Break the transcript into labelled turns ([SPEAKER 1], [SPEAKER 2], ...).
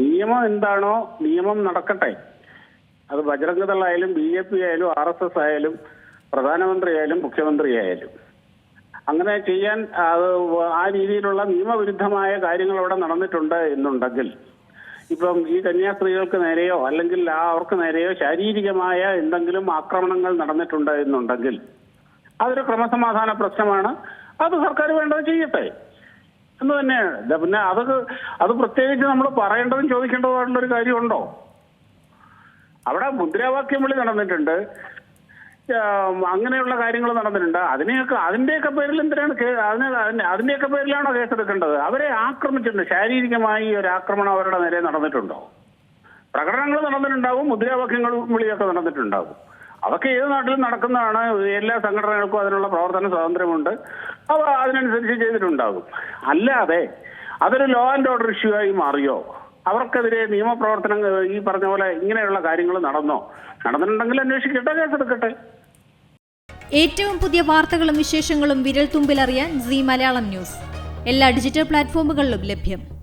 [SPEAKER 1] നിയമം എന്താണോ നിയമം നടക്കട്ടെ. അത് ബജറംഗദളായാലും ബി ജെ പി ആയാലും ആർ എസ് എസ് ആയാലും പ്രധാനമന്ത്രി ആയാലും മുഖ്യമന്ത്രി ആയാലും അങ്ങനെ ചെയ്യാൻ അത് ആ രീതിയിലുള്ള നിയമവിരുദ്ധമായ കാര്യങ്ങൾ അവിടെ നടന്നിട്ടുണ്ട് എന്നുണ്ടെങ്കിൽ ഇപ്പം ഈ കന്യാസ്ത്രീകൾക്ക് നേരെയോ അല്ലെങ്കിൽ ആ അവർക്ക് നേരെയോ ശാരീരികമായ എന്തെങ്കിലും ആക്രമണങ്ങൾ നടന്നിട്ടുണ്ട് എന്നുണ്ടെങ്കിൽ അതൊരു ക്രമസമാധാന പ്രശ്നമാണ്. അത് സർക്കാർ വേണ്ടത് ചെയ്യട്ടെ. എന്ന് തന്നെയാണ്. പിന്നെ അത് അത് പ്രത്യേകിച്ച് നമ്മൾ പറയേണ്ടതും ചോദിക്കേണ്ടതുമായിട്ടുള്ള ഒരു കാര്യമുണ്ടോ? അവിടെ മുദ്രാവാക്യം വിളി നടന്നിട്ടുണ്ട്. അങ്ങനെയുള്ള കാര്യങ്ങൾ നടന്നിട്ടുണ്ട്. അതിനെയൊക്കെ അതിന്റെയൊക്കെ പേരിൽ എന്തിനാണ് അതിന് അതിന്റെയൊക്കെ പേരിലാണോ കേസെടുക്കേണ്ടത്? അവരെ ആക്രമിച്ചിട്ടുണ്ട്. ശാരീരികമായി ഒരു ആക്രമണം അവരുടെ നേരെ നടന്നിട്ടുണ്ടോ? പ്രകടനങ്ങൾ നടന്നിട്ടുണ്ടാവും മുദ്രാവാക്യങ്ങൾ വിളിയൊക്കെ നടന്നിട്ടുണ്ടാവും. അതൊക്കെ ഏത് നാട്ടിലും നടക്കുന്നതാണ്. എല്ലാ സംഘടനകൾക്കും അതിനുള്ള പ്രവർത്തന സ്വാതന്ത്ര്യമുണ്ട്. അവ അതിനനുസരിച്ച് ചെയ്തിട്ടുണ്ടാകും. അല്ലാതെ അതൊരു ലോ ആൻഡ് ഓർഡർ ഇഷ്യൂ ആയി മാറിയോ? അവർക്കെതിരെ നിയമപ്രവർത്തനങ്ങൾ ഈ പറഞ്ഞ പോലെ ഇങ്ങനെയുള്ള കാര്യങ്ങൾ നടന്നോ? നടന്നിട്ടുണ്ടെങ്കിൽ അന്വേഷിക്കട്ടെ കേസെടുക്കട്ടെ.
[SPEAKER 2] ഏറ്റവും പുതിയ വാർത്തകളും വിശേഷങ്ങളും വിരൽ തുമ്പിലറിയാൻ സി മലയാളം ന്യൂസ്. എല്ലാ ഡിജിറ്റൽ പ്ലാറ്റ്ഫോമുകളിലും ലഭ്യം.